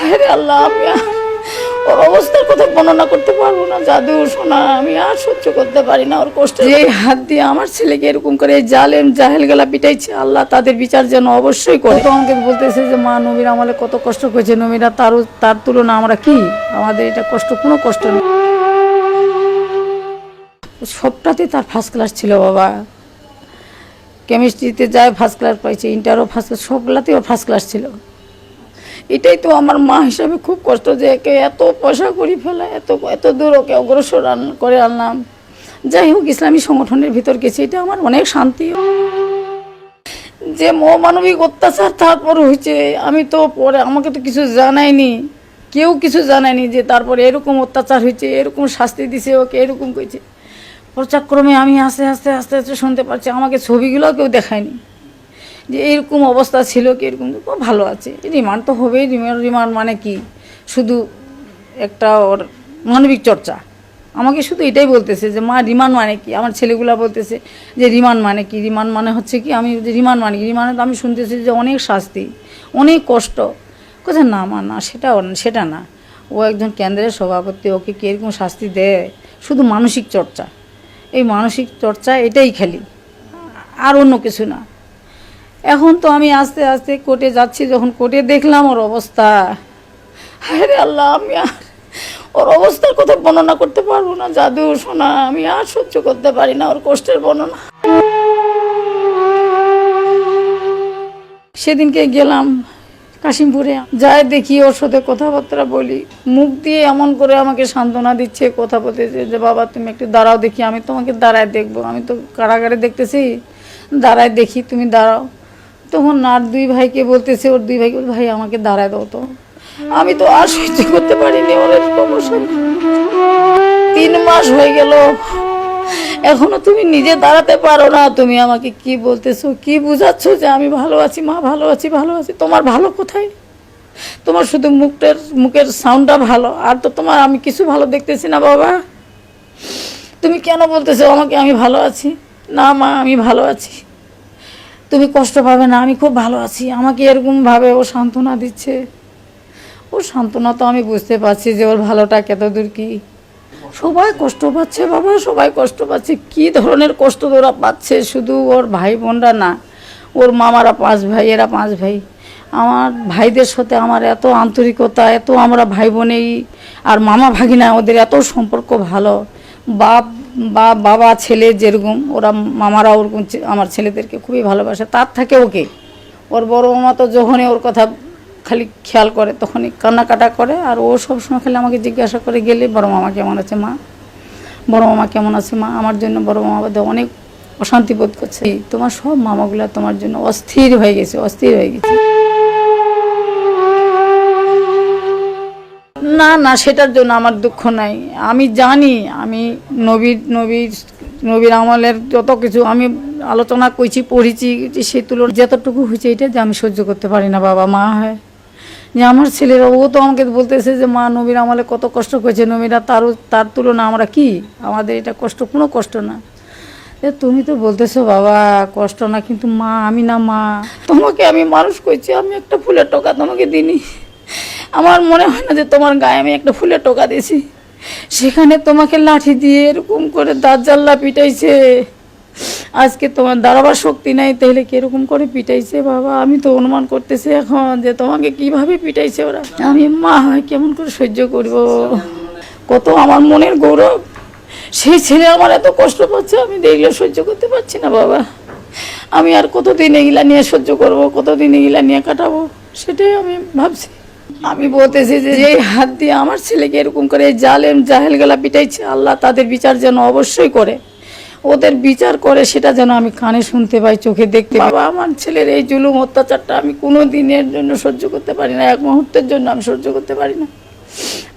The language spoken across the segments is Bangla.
হায় আল্লাহ আমি ওর অবস্থার কথা বর্ণনা করতে পারব না জাদু শোনা আমি আর সহ্য করতে পারি না ওর কষ্ট যে হাত দিয়ে আমার ছেলেকে এরকম করে জালেম জাহেল গেলা পিটাইছে আল্লাহ তাদের বিচার যেন অবশ্যই করে। তো আমাকে বলতেছে যে মা নবীর আমলে কত কষ্ট করেছে নবীরা তারও তার তুলনা আমরা কি? আমাদের এটা কষ্ট কোনো কষ্ট নেই। সবটাতে তার ফার্স্ট ক্লাস ছিল বাবা। কেমিস্ট্রিতে যায় ফার্স্ট ক্লাস পাইছে ইন্টারও ফার্স্ট ক্লাস সবগুলাতেই ওর ফার্স্ট ক্লাস ছিল। এটাই তো আমার মা হিসাবে খুব কষ্ট যে একে এত পয়সা করি ফেলা, এত এত দূর ওকে অগ্রসর করে আনলাম। যাই হোক, ইসলামী সংগঠনের ভিতর গেছি, এটা আমার অনেক শান্তি। যে মহামানবিক অত্যাচার তারপর হয়েছে, আমি তো পরে আমাকে তো কিছু জানায়নি, কেউ কিছু জানায়নি যে তারপরে এরকম অত্যাচার হয়েছে, এরকম শাস্তি দিছে ওকে, এরকম করেছে পর্যায়ক্রমে আমি আস্তে আস্তে আস্তে আস্তে শুনতে পারছি, আমাকে ছবিগুলো কেউ দেখায়নি। যে এরকম অবস্থা ছিল কি এরকম? খুব ভালো আছে। রিমান্ড তো হবেই। রিমান্ড রিমান্ড মানে কি? শুধু একটা ওর মানবিক চর্চা। আমাকে শুধু এটাই বলতেছে যে, মা, রিমান্ড মানে কি? আমার ছেলেগুলা বলতেছে যে, রিমান্ড মানে কি? রিমান্ড মানে হচ্ছে কি, আমি রিমান্ড মানে কি? রিমান্ড আমি শুনতেছি যে অনেক শাস্তি, অনেক কষ্ট। কোথায় না, মা, না, সেটা সেটা না। ও একজন কেন্দ্রের সভাপতি, ওকে কি এরকম শাস্তি দেয়? শুধু মানসিক চর্চা। এই মানসিক চর্চা এটাই খালি। আর অন্য কিছু না। এখন তো আমি আস্তে আস্তে কোর্টে যাচ্ছি, যখন কোর্টে দেখলাম ওর অবস্থা। হায় আল্লাহ, আমি আর ওর অবস্থার কথা বর্ণনা করতে পারব না, জাদু শোনা আমি আর সহ্য করতে পারি না, ওর কষ্টের বর্ণনা। সেদিনকে গেলাম কাশিমপুরে, যাই দেখি ওর সাথে কথাবার্তা বলি। মুখ দিয়ে এমন করে আমাকে সান্ত্বনা দিচ্ছে, কথা বলতেছে যে, বাবা, তুমি একটু দাঁড়াও দেখি, আমি তোমাকে দাঁড়ায় দেখব। আমি তো কারাগারে দেখতেছি, দাঁড়ায় দেখি, তুমি দাঁড়াও। তখন আর দুই ভাইকে বলতেছে, ওর দুই ভাইকে ভাই, আমাকে দাঁড়ায় দাও তো। আমি তো আর সহ্য করতে পারিনি এরকম অবস্থা। তিন মাস হয়ে গেল। এখনও তুমি নিজে দাঁড়াতে পারো না। তুমি আমাকে কি বলতেছো, কি বুঝাচ্ছ যে আমি ভালো আছি, মা ভালো আছি ভালো আছি? তোমার ভালো কোথায়? তোমার শুধু মুখটার, মুখের সাউন্ডটা ভালো। আর তো তোমার আমি কিছু ভালো দেখতেছি না, বাবা। তুমি কেন বলতেছো আমাকে আমি ভালো আছি? না, মা, আমি ভালো আছি। তুমি কষ্ট পাবে না, আমি খুব ভালো আছি। আমাকে এরকমভাবে ও সান্ত্বনা দিচ্ছে। ওর সান্ত্বনা তো আমি বুঝতে পারছি যে ওর ভালোটা কত দূর কি। সবাই কষ্ট পাচ্ছে বাবা, সবাই কষ্ট পাচ্ছে। কি ধরনের কষ্ট ওরা পাচ্ছে, শুধু ওর ভাই বোনরা না। ওর মামারা পাঁচ ভাই, এরা পাঁচ ভাই। আমার ভাইদের সাথে আমার এত আন্তরিকতা, এত আমরা ভাই বোনেই। আর মামা ভাগিনা, ওদের এত সম্পর্ক ভালো। বাপ বা বাবা, ছেলে যেরকম, ওরা মামারা ওরকম আমার ছেলেদেরকে খুবই ভালোবাসে। তার থাকে ওকে। ওর বড় মামা তো যখনই ওর কথা খালি খেয়াল করে, তখনই কান্নাকাটা করে, আর ও সবসময় খালি আমাকে জিজ্ঞাসা করে, গেলে বড় মামা কেমন আছে মা? বড় মামা কেমন আছে মা? আমার জন্য বড় মামা অনেক অশান্তি বোধ করছে। তোমার সব মামাগুলো তোমার জন্য অস্থির হয়ে গেছে, অস্থির হয়ে গেছে। না না, সেটার জন্য আমার দুঃখ নাই। আমি জানি, আমি নবীর নবীর নবীর আমলের যত কিছু আমি আলোচনা করছি পড়েছি, সে তুলনা যতটুকু হয়েছে এটা যে আমি সহ্য করতে পারি না, বাবা, মা হয়। যে আমার ছেলেরা, ও তো আমাকে বলতেছে যে, মা, নবীর আমলে কত কষ্ট করেছে, নবীরা তারও, তার তুলনা আমরা কি? আমাদের এটা কষ্ট, কোনো কষ্ট না। তুমি তো বলতেছো, বাবা, কষ্ট না, কিন্তু মা, আমি না মা। তোমাকে আমি মানুষ করছি আমি একটা ফুলের টোকা তোমাকে দিনি আমার মনে হয় না যে তোমার গায়ে আমি একটা ফুলের টোকা দিয়েছি। সেখানে তোমাকে লাঠি দিয়ে এরকম করে দাঁত জাল্লা পিটাইছে। আজকে তোমার দাঁড়াবার শক্তি নাই, তাহলে কীরকম করে পিটাইছে বাবা? আমি তো অনুমান করতেছি এখন যে তোমাকে কীভাবে পিটাইছে ওরা। আমি মা হয় কেমন করে সহ্য করব? কত আমার মনের গৌরব। সেই ছেলে আমার এত কষ্ট পাচ্ছে, আমি দেখলে সহ্য করতে পারছি না বাবা। আমি আর কতদিন এগুলা নিয়ে সহ্য করব, কতদিন এগুলা নিয়ে কাটাবো, সেটাই আমি ভাবছি। আমি বলতেছি যে এই হাত দিয়ে আমার ছেলেকে এরকম করে জালেম জাহেল গেলা পিটাইছে, আল্লাহ তাদের বিচার যেন অবশ্যই করে। ওদের বিচার করে, সেটা যেন আমি কানে শুনতে পাই, চোখে দেখতে। বাবা, আমার ছেলের এই জুলুম অত্যাচারটা আমি কোনো দিনের জন্য সহ্য করতে পারি না, এক মুহূর্তের জন্য আমি সহ্য করতে পারি না।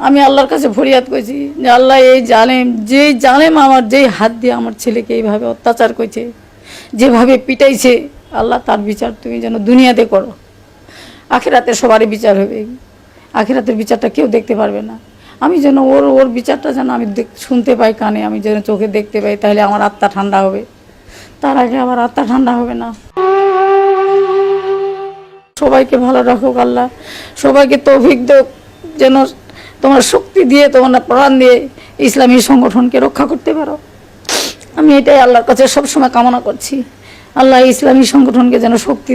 আমি আল্লাহর কাছে ফরিয়াদ করছি যে, আল্লাহ এই জালেম যেই জালেম আমার, যেই হাত দিয়ে আমার ছেলেকে এইভাবে অত্যাচার করছে, যেভাবে পিটাইছে, আল্লাহ তার বিচার তুমি যেন দুনিয়াতে করো। আখেরাতে সবারই বিচার হবে। আখেরাতের বিচারটা কেউ দেখতে পারবে না। আমি যেন ওর ওর বিচারটা যেন আমি শুনতে পাই কানে, আমি যেন চোখে দেখতে পাই, তাহলে আমার আত্মা ঠান্ডা হবে। তার আগে আমার আত্মা ঠান্ডা হবে না। সবাইকে ভালো রাখুক আল্লাহ। সবাইকে তৌফিক দেখ যেন তোমার শক্তি দিয়ে, তোমার প্রাণ দিয়ে ইসলামী সংগঠনকে রক্ষা করতে পারো। আমি এটাই আল্লাহর কাছে সবসময় কামনা করছি। আল্লাহ ইসলামী সংগঠনকে যেন শক্তি